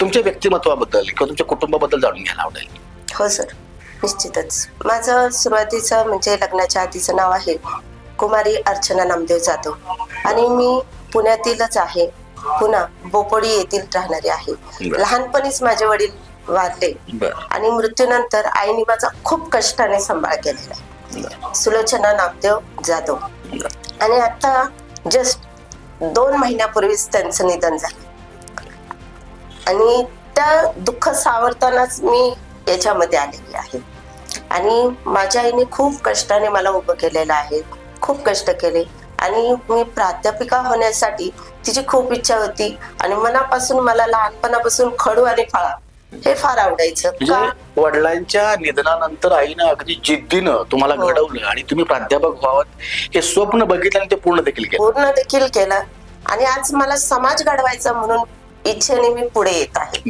तुमच्या व्यक्तिमत्वाबद्दल किंवा तुमच्या कुटुंबाबद्दल जाणून घ्यायला आवडेल. हो सर निश्चितच. माझं सुरुवातीचं म्हणजे लग्नाच्या आधीचं नाव आहे कुमारी अर्चना नामदेव जाधव. आणि मी पुण्यातीलच आहे. पुन्हा बोपोडी येथील राहणारी आहे. लहानपणीच माझे वडील वारले. आणि मृत्यूनंतर आईने माझा खूप कष्टाने सांभाळ केलेला सुलोचना नामदेव जाधव. आणि आता जस्ट दोन महिन्यापूर्वीच त्यांचं निधन झालं. आणि त्या दुःख सावरतानाच मी याच्यामध्ये आलेली आहे. आणि माझ्या आईने खूप कष्टाने मला उभं केलेलं आहे. खूप कष्ट केले. आणि मी प्राध्यापिका होण्यासाठी तिची खूप इच्छा होती. आणि मनापासून मला लहानपणापासून खडू आणि फळा हे फार आवडायचं. म्हणजे वडिलांच्या निधनानंतर आईनं अगदी जिद्दीनं तुम्हाला हो. घडवलं आणि तुम्ही प्राध्यापक व्हावं हे स्वप्न बघितलं आणि ते पूर्ण देखील पूर्ण देखील केलं. आणि आज मला समाज घडवायचा म्हणून इच्छेने मी पुढे येत आहे.